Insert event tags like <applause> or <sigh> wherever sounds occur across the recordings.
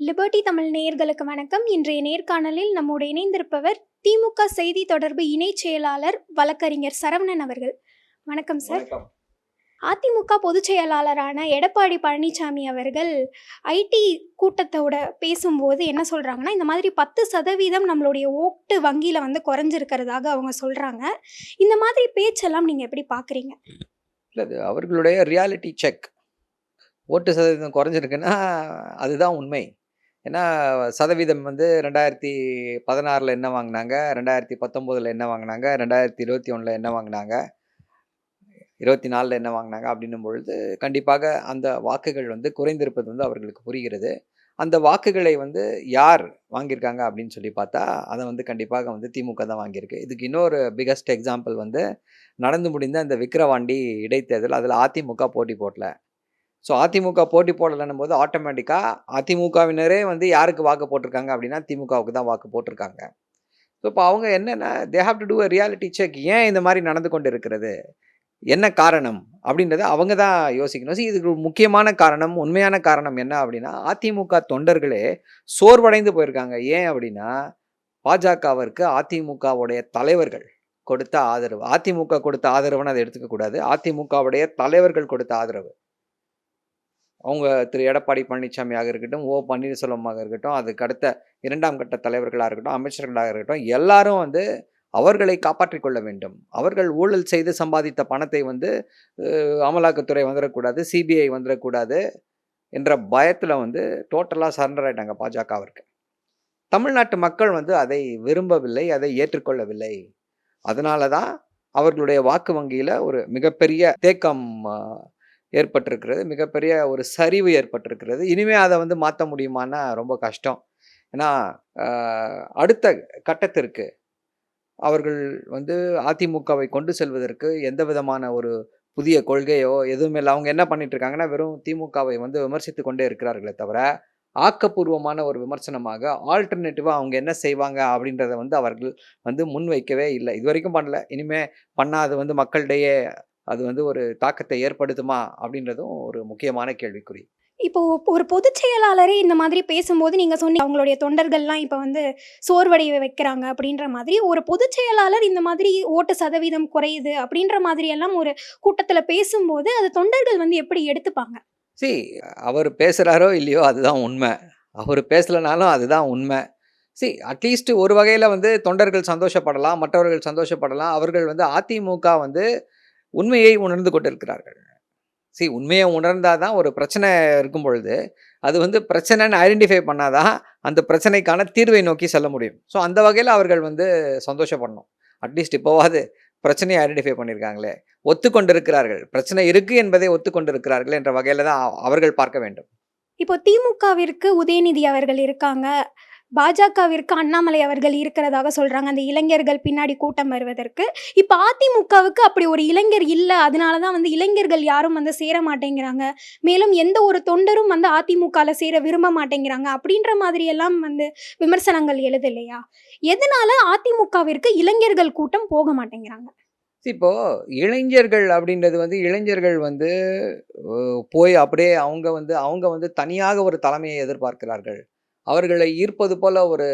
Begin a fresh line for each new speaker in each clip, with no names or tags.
Liberty Tamil நேயர்களுக்கு வணக்கம். இன்றைய நேர்காணலில் நம்மோடு இணைந்திருப்பவர் திமுக செய்தி தொடர்பு இணைச் செயலாளர் வழக்கறிஞர் சரவணன் அவர்கள். வணக்கம் சார். அதிமுக பொதுச் செயலாளரான எடப்பாடி பழனிசாமி அவர்கள் ஐடி கூட்டத்தோட பேசும்போது என்ன சொல்கிறாங்கன்னா இந்த மாதிரி பத்து சதவீதம் நம்மளுடைய ஓட்டு வங்கியில் வந்து குறைஞ்சிருக்கிறதாக அவங்க சொல்கிறாங்க இந்த மாதிரி பேச்செல்லாம் நீங்கள் எப்படி பார்க்குறீங்க
இல்லை அவர்களுடைய ரியாலிட்டி செக் ஓட்டு சதவீதம் குறைஞ்சிருக்குன்னா அதுதான் உண்மை. ஏன்னா சதவீதம் வந்து ரெண்டாயிரத்தி பதினாறில் என்ன வாங்கினாங்க? ரெண்டாயிரத்தி பத்தொம்போதில் என்ன வாங்கினாங்க? ரெண்டாயிரத்தி இருபத்தி ஒன்றில் என்ன வாங்கினாங்க? இருபத்தி நாலில் என்ன வாங்கினாங்க? அப்படின்னும் பொழுது கண்டிப்பாக அந்த வாக்குகள் வந்து குறைந்திருப்பது வந்து அவர்களுக்கு புரிகிறது. அந்த வாக்குகளை வந்து யார் வாங்கியிருக்காங்க அப்படின்னு சொல்லி பார்த்தா அதை வந்து கண்டிப்பாக வந்து திமுக தான் வாங்கியிருக்கு. இதுக்கு இன்னொரு பிகஸ்ட் எக்ஸாம்பிள் வந்து நடந்து முடிந்த அந்த விக்கிரவாண்டி இடைத்தேர்தல் அதில் அதிமுக போட்டி போடல. ஸோ அதிமுக போட்டி போடலைன்னும் போது ஆட்டோமேட்டிக்காக அதிமுகவினரே வந்து யாருக்கு வாக்கு போட்டிருக்காங்க அப்படின்னா திமுகவுக்கு தான் வாக்கு போட்டிருக்காங்க. ஸோ இப்போ அவங்க என்னென்ன they have to do a reality check ஏன் இந்த மாதிரி நடந்து கொண்டு இருக்கிறது என்ன காரணம்? அப்படின்றத அவங்க தான் யோசிக்கணும். இதுக்கு முக்கியமான காரணம் உண்மையான காரணம் என்ன அப்படின்னா அதிமுக தொண்டர்களே சோர்வடைந்து போயிருக்காங்க. ஏன் அப்படின்னா பாஜகவிற்கு அதிமுகவுடைய தலைவர்கள் கொடுத்த ஆதரவு அதிமுக கொடுத்த ஆதரவுன்னு அதை எடுத்துக்கக்கூடாது. அதிமுகவுடைய தலைவர்கள் கொடுத்த ஆதரவு. அவங்க திரு எடப்பாடி பழனிசாமியாக இருக்கட்டும் ஓ பன்னீர்செல்வமாக இருக்கட்டும் அதுக்கு அடுத்த இரண்டாம் கட்ட தலைவர்களாக இருக்கட்டும் அமைச்சர்களாக இருக்கட்டும் எல்லாரும் வந்து அவர்களை காப்பாற்றிக் கொள்ள வேண்டும். அவர்கள் ஊழல் செய்து சம்பாதித்த பணத்தை வந்து அமலாக்கத்துறை வந்துடக்கூடாது சிபிஐ வந்துடக்கூடாது என்ற பயத்தில் வந்து டோட்டலாக சரண்டர் ஆகிட்டாங்க பாஜகவிற்கு. தமிழ்நாட்டு மக்கள் வந்து அதை விரும்பவில்லை அதை ஏற்றுக்கொள்ளவில்லை. அதனால தான் அவர்களுடைய வாக்கு வங்கியில் ஒரு மிகப்பெரிய தேக்கம் ஏற்பட்டிருக்கிறது. மிகப்பெரிய ஒரு சரிவு ஏற்பட்டிருக்கிறது. இனிமே அதை வந்து மாற்ற முடியுமான்னா ரொம்ப கஷ்டம். ஏன்னா அடுத்த கட்டத்திற்கு அவர்கள் வந்து அதிமுகவை கொண்டு செல்வதற்கு எந்த விதமான ஒரு புதிய கொள்கையோ எதுவுமே இல்லை. அவங்க என்ன பண்ணிட்டு இருக்காங்கன்னா வெறும் திமுகவை வந்து விமர்சித்து கொண்டே இருக்கிறார்களே தவிர ஆக்கப்பூர்வமான ஒரு விமர்சனமாக ஆல்டர்னேட்டிவாக அவங்க என்ன செய்வாங்க அப்படின்றத வந்து அவர்கள் வந்து முன்வைக்கவே இல்லை. இது வரைக்கும் பண்ணல. இனிமே பண்ணால் அது வந்து மக்களிடையே அது வந்து ஒரு தாக்கத்தை ஏற்படுத்துமா? அப்படின்றதும் ஒரு முக்கியமான கேள்விக்குறி.
இப்போ ஒரு பொதுச் செயலாளரே இந்த மாதிரி பேசும்போது நீங்கள் சொன்னீங்க அவங்களுடைய தொண்டர்கள்லாம் இப்போ வந்து சோர்வடைய வைக்கிறாங்க அப்படின்ற மாதிரி ஒரு பொதுச் செயலாளர் இந்த மாதிரி ஓட்டு சதவீதம் குறையுது அப்படின்ற மாதிரி எல்லாம் ஒரு கூட்டத்தில் பேசும்போது அது தொண்டர்கள் வந்து எப்படி எடுத்துப்பாங்க?
சி அவர் பேசுகிறாரோ இல்லையோ அதுதான் உண்மை. அவர் பேசலைனாலும் அதுதான் உண்மை. சி அட்லீஸ்ட் ஒரு வகையில் வந்து தொண்டர்கள் சந்தோஷப்படலாம் மற்றவர்கள் சந்தோஷப்படலாம். அவர்கள் வந்து அதிமுக வந்து உண்மையை உணர்ந்து கொண்டிருக்கிறார்கள். சரி உண்மையை உணர்ந்தால் தான் ஒரு பிரச்சனை இருக்கும் பொழுது அது வந்து பிரச்சனைன்னு ஐடென்டிஃபை பண்ணாதான் அந்த பிரச்சனைக்கான தீர்வை நோக்கி செல்ல முடியும். ஸோ அந்த வகையில் அவர்கள் வந்து சந்தோஷப்படணும். அட்லீஸ்ட் இப்போவாது பிரச்சனையை ஐடென்டிஃபை பண்ணியிருக்காங்களே ஒத்துக்கொண்டிருக்கிறார்கள். பிரச்சனை இருக்குது என்பதை ஒத்துக்கொண்டிருக்கிறார்கள் என்ற வகையில் தான் அவர்கள் பார்க்க வேண்டும்.
இப்போ திமுகவிற்கு உதயநிதி அவர்கள் இருக்காங்க. பாஜகவிற்கு அண்ணாமலை அவர்கள் இருக்கிறதாக சொல்கிறாங்க அந்த இளைஞர்கள் பின்னாடி கூட்டம் வருவதற்கு. இப்போ அதிமுகவுக்கு அப்படி ஒரு இளைஞர் இல்லை. அதனால தான் வந்து இளைஞர்கள் யாரும் வந்து சேர மாட்டேங்கிறாங்க. மேலும் எந்த ஒரு தொண்டரும் வந்து அதிமுகவில் சேர விரும்ப மாட்டேங்கிறாங்க. அப்படின்ற மாதிரி எல்லாம் வந்து விமர்சனங்கள் எழுது இல்லையா எதனால அதிமுகவிற்கு இளைஞர்கள் கூட்டம் போக மாட்டேங்கிறாங்க?
இப்போ இளைஞர்கள் அப்படின்றது வந்து இளைஞர்கள் வந்து போய் அப்படியே அவங்க வந்து அவங்க வந்து தனியாக ஒரு தலைமையை எதிர்பார்க்கிறார்கள். அவர்களை ஈர்ப்பது போல ஒரு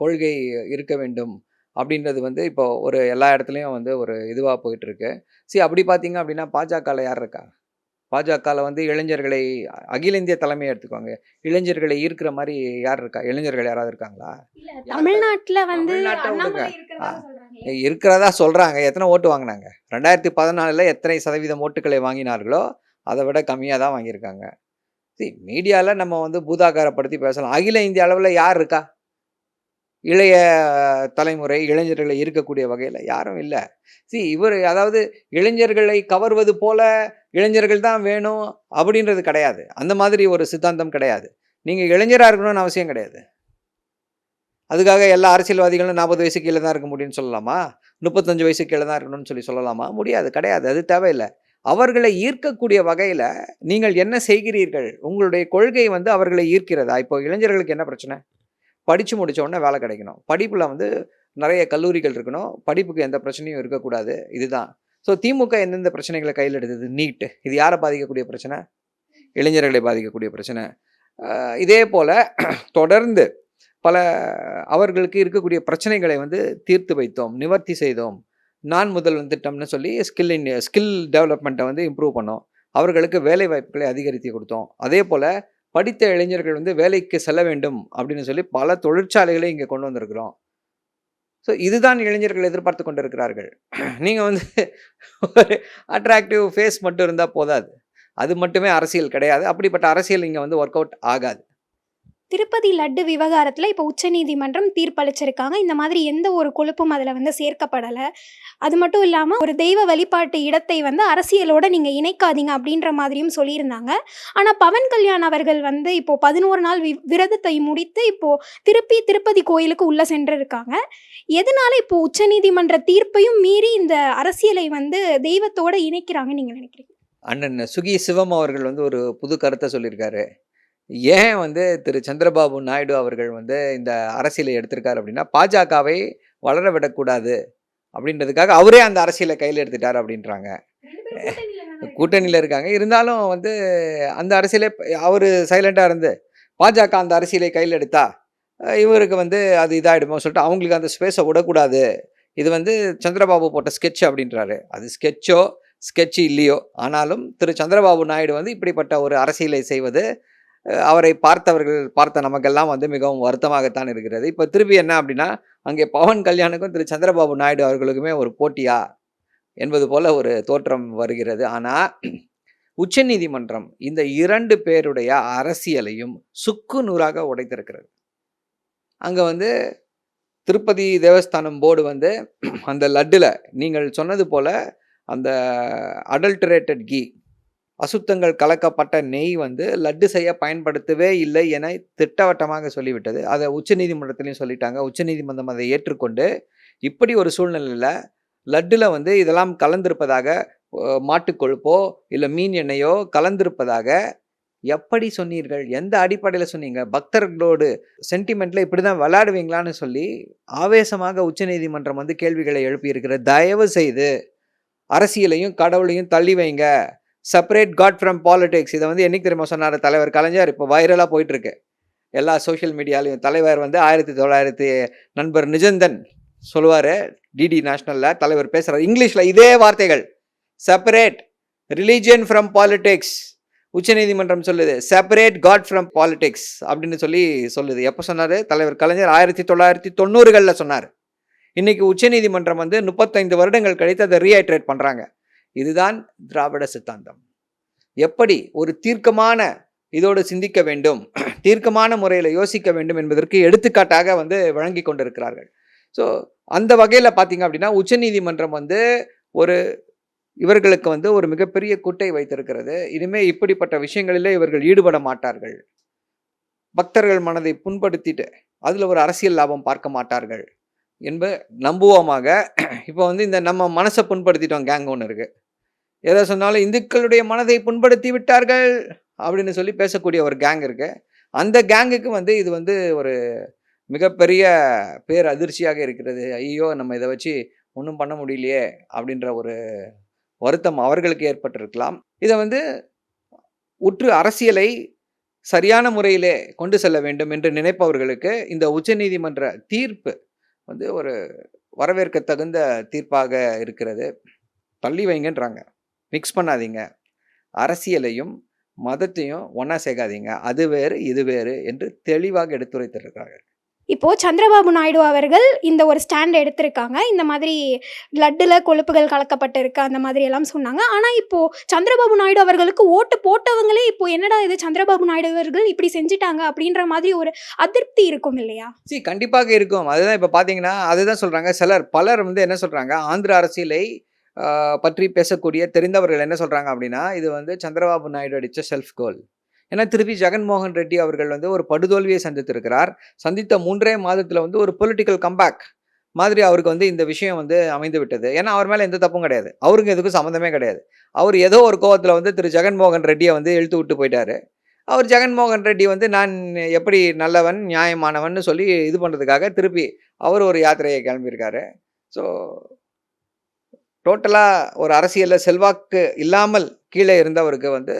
கொள்கை இருக்க வேண்டும் அப்படின்றது வந்து இப்போ ஒரு எல்லா இடத்துலையும் வந்து ஒரு இதுவாக போயிட்டு இருக்கு சரி அப்படி பார்த்தீங்க அப்படின்னா பாஜகவில் யார் இருக்கா? பாஜகவில் வந்து இளைஞர்களை அகில இந்திய தலைமையை எடுத்துக்கோங்க. இளைஞர்களை ஈர்க்கிற மாதிரி யார் இருக்கா? இளைஞர்கள் யாராவது இருக்காங்களா?
தமிழ்நாட்டுல வந்து
இருக்கிறதா சொல்கிறாங்க எத்தனை ஓட்டு வாங்கினாங்க? ரெண்டாயிரத்தி பதினாலில் எத்தனை சதவீதம் ஓட்டுகளை வாங்கினார்களோ அதை விட கம்மியாக தான் வாங்கியிருக்காங்க. மீடியாவில் நம்ம வந்து பூதாகாரப்படுத்தி பேசலாம். அகில இந்திய அளவில் யார் இருக்கா? இளைய தலைமுறை இளைஞர்களை இருக்கக்கூடிய வகையில் யாரும் இல்லை. சி இவர் அதாவது இளைஞர்களை கவர்வது போல இளைஞர்கள் தான் வேணும் அப்படின்றது கிடையாது. அந்த மாதிரி ஒரு சித்தாந்தம் கிடையாது. நீங்கள் இளைஞராக இருக்கணும்னு அவசியம் கிடையாது. அதுக்காக எல்லா அரசியல்வாதிகளும் நாற்பது வயசு கீழே தான் இருக்க முடியும்னு சொல்லலாமா? முப்பத்தஞ்சு வயசு கீழே தான் இருக்கணும்னு சொல்லி சொல்லலாமா? முடியாது கிடையாது. அது தேவையில்லை. அவர்களை ஈர்க்கக்கூடிய வகையில் நீங்கள் என்ன செய்கிறீர்கள்? உங்களுடைய கொள்கை வந்து அவர்களை ஈர்க்கிறதா? இப்போ இளைஞர்களுக்கு என்ன பிரச்சனை? படித்து முடிச்ச உடனே வேலை கிடைக்கணும். படிப்பில் வந்து நிறைய கல்லூரிகள் இருக்கணும். படிப்புக்கு எந்த பிரச்சனையும் இருக்கக்கூடாது. இதுதான். ஸோ திமுக எந்தெந்த பிரச்சனைகளை கையில் எடுத்தது? நீட்டு. இது யாரை பாதிக்கக்கூடிய பிரச்சனை? இளைஞர்களை பாதிக்கக்கூடிய பிரச்சனை. இதே போல் <clears throat> தொடர்ந்து பல அவர்களுக்கு இருக்கக்கூடிய பிரச்சனைகளை வந்து தீர்த்து வைத்தோம். நிவர்த்தி செய்தோம். நான் முதல் திட்டம்னு சொல்லி ஸ்கில் இன் ஸ்கில் டெவலப்மெண்ட்டை வந்து இம்ப்ரூவ் பண்ணோம். அவர்களுக்கு வேலை வாய்ப்புகளை அதிகரித்து கொடுத்தோம். அதே போல் படித்த இளைஞர்கள் வந்து வேலைக்கு செல்ல வேண்டும் அப்படின்னு சொல்லி பல தொழிற்சாலைகளை இங்கே கொண்டு வந்திருக்கிறோம். ஸோ இதுதான் இளைஞர்கள் எதிர்பார்த்து கொண்டிருக்கிறார்கள். நீங்கள் வந்து ஒரு அட்ராக்டிவ் ஃபேஸ் மட்டும் இருந்தால் போதாது. அது மட்டுமே அரசியல் கிடையாது. அப்படிப்பட்ட அரசியல் இங்கே வந்து ஒர்க் அவுட் ஆகாது.
திருப்பதி லட்டு விவகாரத்தில் இப்போ உச்சநீதிமன்றம் தீர்ப்பளிச்சிருக்காங்க. இந்த மாதிரி எந்த ஒரு கொழுப்பும் அதில் வந்து சேர்க்கப்படலை. அது மட்டும் இல்லாமல் ஒரு தெய்வ வழிபாட்டு இடத்தை வந்து அரசியலோட நீங்கள் இணைக்காதீங்க அப்படின்ற மாதிரியும் சொல்லியிருந்தாங்க. ஆனால் பவன் கல்யாண் அவர்கள் வந்து இப்போ பதினோரு நாள் வி விரதத்தை முடித்து இப்போ திருப்பி திருப்பதி கோயிலுக்கு உள்ளே சென்றிருக்காங்க. எதனால இப்போ உச்சநீதிமன்ற தீர்ப்பையும் மீறி இந்த அரசியலை வந்து தெய்வத்தோடு இணைக்கிறாங்கன்னு நீங்கள் நினைக்கிறீங்க?
அண்ணன் சுகி சிவம் அவர்கள் வந்து ஒரு புது கருத்தை சொல்லியிருக்காரு. ஏன் வந்து திரு சந்திரபாபு நாயுடு அவர்கள் வந்து இந்த அரசியலை எடுத்திருக்காரு அப்படின்னா பாஜகவை வளர விடக்கூடாது அப்படின்றதுக்காக அவரே அந்த அரசியலை கையில் எடுத்துட்டார் அப்படின்றாங்க. கூட்டணியில் இருக்காங்க. இருந்தாலும் வந்து அந்த அரசியலை அவர் சைலண்டாக இருந்து பாஜக அந்த அரசியலை கையில் எடுத்தா இவருக்கு வந்து அது இதாகிடுமோ சொல்லிட்டு அவங்களுக்கு அந்த ஸ்பேஸை விடக்கூடாது. இது வந்து சந்திரபாபு போட்ட ஸ்கெட்ச் அப்படின்றாரு. அது ஸ்கெட்சோ ஸ்கெட்ச் இல்லையோ ஆனாலும் திரு சந்திரபாபு நாயுடு வந்து இப்படிப்பட்ட ஒரு அரசியலை செய்வது அவரை பார்த்தவர்கள் பார்த்த நமக்கெல்லாம் வந்து மிகவும் வருத்தமாகத்தான் இருக்கிறது. இப்போ திருப்பி என்ன அப்படின்னா அங்கே பவன் கல்யாணுக்கும் திரு சந்திரபாபு நாயுடு அவர்களுக்குமே ஒரு போட்டியா என்பது போல ஒரு தோற்றம் வருகிறது. ஆனால் உச்சநீதிமன்றம் இந்த இரண்டு பேருடைய அரசியலையும் சுக்கு நூறாக உடைத்திருக்கிறது. அங்கே வந்து திருப்பதி தேவஸ்தானம் போர்டு வந்து அந்த லட்டில் நீங்கள் சொன்னது போல் அந்த அடல்டரேட்டட் கீ அசுத்தங்கள் கலக்கப்பட்ட நெய் வந்து லட்டு செய்ய பயன்படுத்தவே இல்லை என திட்டவட்டமாக சொல்லிவிட்டது. அதை உச்சநீதிமன்றத்திலையும் சொல்லிட்டாங்க. உச்சநீதிமன்றம் அதை ஏற்றுக்கொண்டு இப்படி ஒரு சூழ்நிலையில் லட்டில் வந்து இதெல்லாம் கலந்திருப்பதாக மாட்டுக்கொழுப்போ இல்லை மீன் எண்ணெயோ கலந்திருப்பதாக எப்படி சொன்னீர்கள்? எந்த அடிப்படையில் சொன்னீங்க? பக்தர்களோடு சென்டிமெண்ட்டில் இப்படி தான் விளையாடுவீங்களான்னு சொல்லி ஆவேசமாக உச்சநீதிமன்றம் வந்து கேள்விகளை எழுப்பியிருக்கிற தயவு செய்து அரசியலையும் கடவுளையும் தள்ளி வைங்க. செப்பரேட் காட் ஃப்ரம் பாலிடிக்ஸ் இதை வந்து என்னைக்கு தெரியுமா சொன்னார்? தலைவர் கலைஞர். இப்போ வைரலாக போயிட்டுருக்கு. எல்லா சோஷியல் மீடியாலையும் தலைவர் வந்து ஆயிரத்தி தொள்ளாயிரத்தி நண்பர் நிஜந்தன் சொல்லுவார். டிடி நேஷ்னலில் தலைவர் பேசுகிறார் இங்கிலீஷில் இதே வார்த்தைகள். செப்பரேட் ரிலீஜியன் ஃப்ரம் பாலிடிக்ஸ் உச்சநீதிமன்றம் சொல்லுது. செப்பரேட் காட் ஃப்ரம் பாலிடிக்ஸ் அப்படின்னு சொல்லி சொல்லுது. எப்போ சொன்னார்? தலைவர் கலைஞர் ஆயிரத்தி தொள்ளாயிரத்தி தொண்ணூறுகளில் சொன்னார். இன்றைக்கி உச்சநீதிமன்றம் வந்து முப்பத்தைந்து வருடங்கள் கழித்து அதை ரீஹைட்ரேட் பண்ணுறாங்க இதுதான் திராவிட சித்தாந்தம். எப்படி ஒரு தீர்க்கமான இதோடு சிந்திக்க வேண்டும் தீர்க்கமான முறையில் யோசிக்க வேண்டும் என்பதற்கு எடுத்துக்காட்டாக வந்து வழங்கி கொண்டிருக்கிறார்கள். ஸோ அந்த வகையில் பார்த்தீங்க அப்படின்னா உச்சநீதிமன்றம் வந்து ஒரு இவர்களுக்கு வந்து ஒரு மிகப்பெரிய குட்டை வைத்திருக்கிறது. இனிமேல் இப்படிப்பட்ட விஷயங்களிலே இவர்கள் ஈடுபட மாட்டார்கள். பக்தர்கள் மனதை புண்படுத்திட்டு அதில் ஒரு அரசியல் லாபம் பார்க்க மாட்டார்கள் என்ப நம்புவோமாக. இப்போ வந்து இந்த நம்ம மனசை புண்படுத்திட்டோம் கேங் ஒன்று இருக்குது எதை சொன்னாலும் இந்துக்களுடைய மனதை புண்படுத்தி விட்டார்கள் அப்படின்னு சொல்லி பேசக்கூடிய ஒரு கேங் இருக்கு. அந்த கேங்குக்கு வந்து இது வந்து ஒரு மிகப்பெரிய பேர் அதிர்ச்சியாக இருக்கிறது. ஐயோ நம்ம இதை வச்சு ஒன்றும் பண்ண முடியலையே அப்படின்ற ஒரு வருத்தம் அவர்களுக்கு ஏற்பட்டிருக்கலாம். இதை வந்து உற்று அரசியலை சரியான முறையிலே கொண்டு செல்ல வேண்டும் என்று நினைப்பவர்களுக்கு இந்த உச்சநீதிமன்ற தீர்ப்பு வந்து ஒரு வரவேற்க தகுந்த தீர்ப்பாக இருக்கிறது. தள்ளி வைங்கன்றாங்க. மிக்ஸ் பண்ணாதீங்க. அரசியலையும் மதத்தையும் ஒன்றா சேர்க்காதீங்க. அது வேறு இது வேறு என்று தெளிவாக எடுத்துரைத்திருக்கிறார்கள்.
இப்போ சந்திரபாபு நாயுடு அவர்கள் இந்த ஒரு ஸ்டாண்ட் எடுத்திருக்காங்க. இந்த மாதிரி லட்டுல கொழுப்புகள் கலக்கப்பட்டிருக்கு அந்த மாதிரி எல்லாம் சொன்னாங்க. ஆனா இப்போ சந்திரபாபு நாயுடு அவர்களுக்கு ஓட்டு போட்டவங்களே இப்போ என்னடா இது சந்திரபாபு நாயுடு அவர்கள் இப்படி செஞ்சிட்டாங்க அப்படின்ற மாதிரி ஒரு அதிருப்தி இருக்கும் இல்லையா?
சி கண்டிப்பாக இருக்கும். அதுதான் இப்போ பார்த்தீங்கன்னா அதுதான் சொல்கிறாங்க சிலர் பலர் வந்து என்ன சொல்கிறாங்க ஆந்திர அரசியலை பற்றி பேசக்கூடிய தெரிந்தவர்கள் என்ன சொல்கிறாங்க அப்படின்னா இது வந்து சந்திரபாபு நாயுடு அடித்த செல்ஃப் கோல் ஏன்னா திருப்பி ஜெகன்மோகன் ரெட்டி அவர்கள் வந்து ஒரு படுதோல்வியை சந்தித்திருக்கிறார். சந்தித்த மூன்றே மாதத்தில் வந்து ஒரு பொலிட்டிக்கல் கம்பேக் மாதிரி அவருக்கு வந்து இந்த விஷயம் வந்து அமைந்து விட்டது. ஏன்னா அவர் மேலே எந்த தப்பும் கிடையாது. அவருக்கு எதுக்கும் சம்மந்தமே கிடையாது. அவர் ஏதோ ஒரு கோவத்தில் வந்து திரு ஜெகன்மோகன் ரெட்டியை வந்து இழுத்து விட்டு போயிட்டாரு. அவர் ஜெகன்மோகன் ரெட்டி வந்து நான் எப்படி நல்லவன் நியாயமானவன் சொல்லி இது பண்ணுறதுக்காக திருப்பி அவர் ஒரு யாத்திரையை கிளம்பியிருக்காரு. ஸோ டோட்டலாக ஒரு அரசியலில் செல்வாக்கு இல்லாமல் கீழே இருந்தவருக்கு வந்து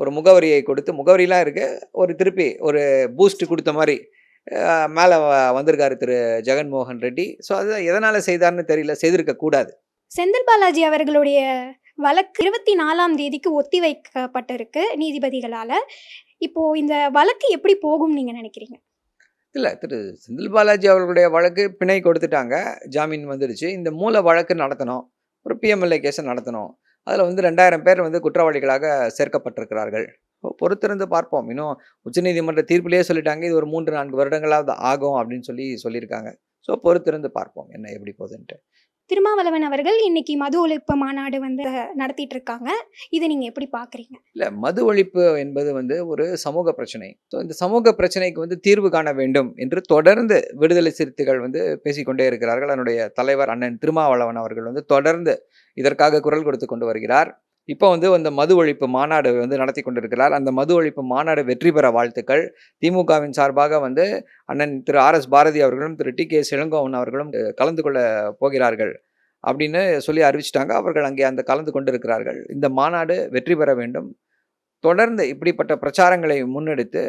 ஒரு முகவரியை கொடுத்து முகவரிலாம் இருக்கு. ஒரு திருப்பி ஒரு பூஸ்ட் கொடுத்த மாதிரி மேலே வந்திருக்காரு திரு. ஜெகன்மோகன் ரெட்டி. ஸோ அது எதனால் செய்தார்னு தெரியல செய்திருக்க கூடாது.
செந்தில் பாலாஜி அவர்களுடைய வழக்கு இருபத்தி நாலாம் தேதிக்கு ஒத்தி வைக்கப்பட்டிருக்கு நீதிபதிகளால். இப்போ இந்த வழக்கு எப்படி போகும் நீங்க நினைக்கிறீங்க?
இல்லை திரு. செந்தில் பாலாஜி அவர்களுடைய வழக்கு பிணை கொடுத்துட்டாங்க. ஜாமீன் வந்துடுச்சு இந்த மூல வழக்கு நடத்தணும். ஒரு பிஎம்எல்ஏ கேஸை நடத்தணும். அதில் வந்து ரெண்டாயிரம் பேர் வந்து குற்றவாளிகளாக சேர்க்கப்பட்டிருக்கிறார்கள். பொறுத்திருந்து பார்ப்போம். இன்னும் உச்சநீதிமன்ற தீர்ப்பிலேயே சொல்லிட்டாங்க இது ஒரு மூன்று நான்கு வருடங்களாவது ஆகும் அப்படின்னு சொல்லி சொல்லியிருக்காங்க. ஸோ பொறுத்திருந்து பார்ப்போம். என்ன எப்படி போகுதுன்ட்டு.
திருமாவளவன் அவர்கள் இன்னைக்கு மது ஒழிப்பு மாநாடு வந்து நடத்திட்டு இருக்காங்க இதை நீங்க எப்படி பாக்குறீங்க
இல்லை மது ஒழிப்பு என்பது வந்து ஒரு சமூக பிரச்சனை. ஸோ இந்த சமூக பிரச்சனைக்கு வந்து தீர்வு காண வேண்டும் என்று தொடர்ந்து விடுதலை சிறுத்தைகள் வந்து பேசிக்கொண்டே இருக்கிறார்கள். அதனுடைய தலைவர் அண்ணன் திருமாவளவன் அவர்கள் வந்து தொடர்ந்து இதற்காக குரல் கொடுத்து கொண்டு வருகிறார். இப்போ வந்து அந்த மது ஒழிப்பு மாநாடு வந்து நடத்தி கொண்டிருக்கிறார். அந்த மது ஒழிப்பு மாநாடு வெற்றி பெற வாழ்த்துக்கள். திமுகவின் சார்பாக வந்து அண்ணன் திரு ஆர் எஸ் பாரதி அவர்களும் திரு டி கே செழுங்கோவன் அவர்களும் கலந்து கொள்ள போகிறார்கள் அப்படின்னு சொல்லி அறிவிச்சிட்டாங்க. அவர்கள் அங்கே அந்த கலந்து கொண்டிருக்கிறார்கள். இந்த மாநாடு வெற்றி பெற வேண்டும். தொடர்ந்து இப்படிப்பட்ட பிரச்சாரங்களை முன்னெடுத்து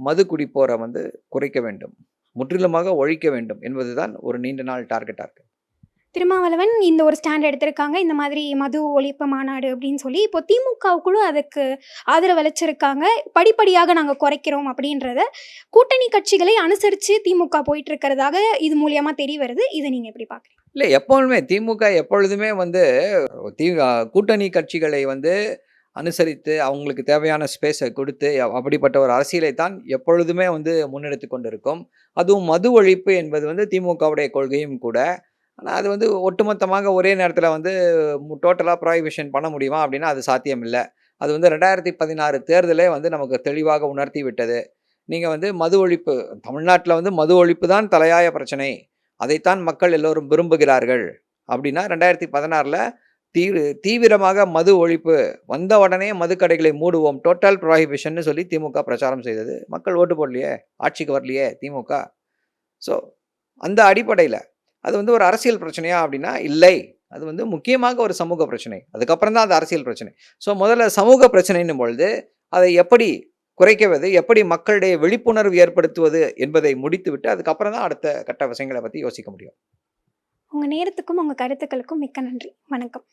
மது குடிப்போரை வந்து குறைக்க வேண்டும். முற்றிலுமாக ஒழிக்க வேண்டும் என்பதுதான் ஒரு நீண்ட நாள் டார்கெட்டாக இருக்குது
திருமாவளவன் இந்த ஒரு ஸ்டாண்ட் எடுத்திருக்காங்க. இந்த மாதிரி மது ஒழிப்பு மாநாடு அப்படின்னு சொல்லி இப்போ திமுகவுக்குள்ளும் அதுக்கு ஆதரவு அளிச்சிருக்காங்க. படிப்படியாக நாங்கள் குறைக்கிறோம் அப்படின்றத கூட்டணி கட்சிகளை அனுசரித்து திமுக போயிட்டு இருக்கிறதாக இது மூலியமாக தெரிய வருது. இதை நீங்கள் எப்படி பார்க்குறீங்க
இல்லை எப்பொழுதுமே திமுக எப்பொழுதுமே வந்து தி கூட்டணி கட்சிகளை வந்து அனுசரித்து அவங்களுக்கு தேவையான ஸ்பேஸை கொடுத்து அப்படிப்பட்ட ஒரு அரசியலை தான் எப்பொழுதுமே வந்து முன்னெடுத்து கொண்டிருக்கும். அதுவும் மது ஒழிப்பு என்பது வந்து திமுகவுடைய கொள்கையும் கூட. ஆனால் அது வந்து ஒட்டுமொத்தமாக ஒரே நேரத்தில் வந்து டோட்டலாக ப்ராஹிபிஷன் பண்ண முடியுமா அப்படின்னா அது சாத்தியம் இல்லை அது வந்து ரெண்டாயிரத்தி பதினாறு தேர்தலே வந்து நமக்கு தெளிவாக உணர்த்தி விட்டது. நீங்கள் வந்து மது ஒழிப்பு தமிழ்நாட்டில் வந்து மது ஒழிப்பு தான் தலையாய பிரச்சனை. அதைத்தான் மக்கள் எல்லோரும் விரும்புகிறார்கள். அப்படின்னா ரெண்டாயிரத்தி பதினாறில் தீவிர தீவிரமாக மது ஒழிப்பு வந்த உடனே மதுக்கடைகளை மூடுவோம். டோட்டல் ப்ராஹிபிஷன்னு சொல்லி திமுக பிரச்சாரம் செய்தது. மக்கள் ஓட்டு போடலையே? ஆட்சிக்கு வரலையே? திமுக? ஸோ அந்த அடிப்படையில் அது வந்து ஒரு அரசியல் பிரச்சனையா அப்படின்னா இல்லை. அது வந்து முக்கியமாக ஒரு சமூக பிரச்சனை. அதுக்கப்புறம் தான் அது அரசியல் பிரச்சனை. ஸோ முதல்ல சமூக பிரச்சனைன்னும் பொழுது அதை எப்படி குறைக்குவது எப்படி மக்களிடையே விழிப்புணர்வு ஏற்படுத்துவது என்பதை முடித்துவிட்டு அதுக்கப்புறம் தான் அடுத்த கட்ட விஷயங்களை பற்றி யோசிக்க முடியும்.
உங்கள் நேரத்துக்கும் உங்கள் கருத்துக்களுக்கும் மிக்க நன்றி. வணக்கம்.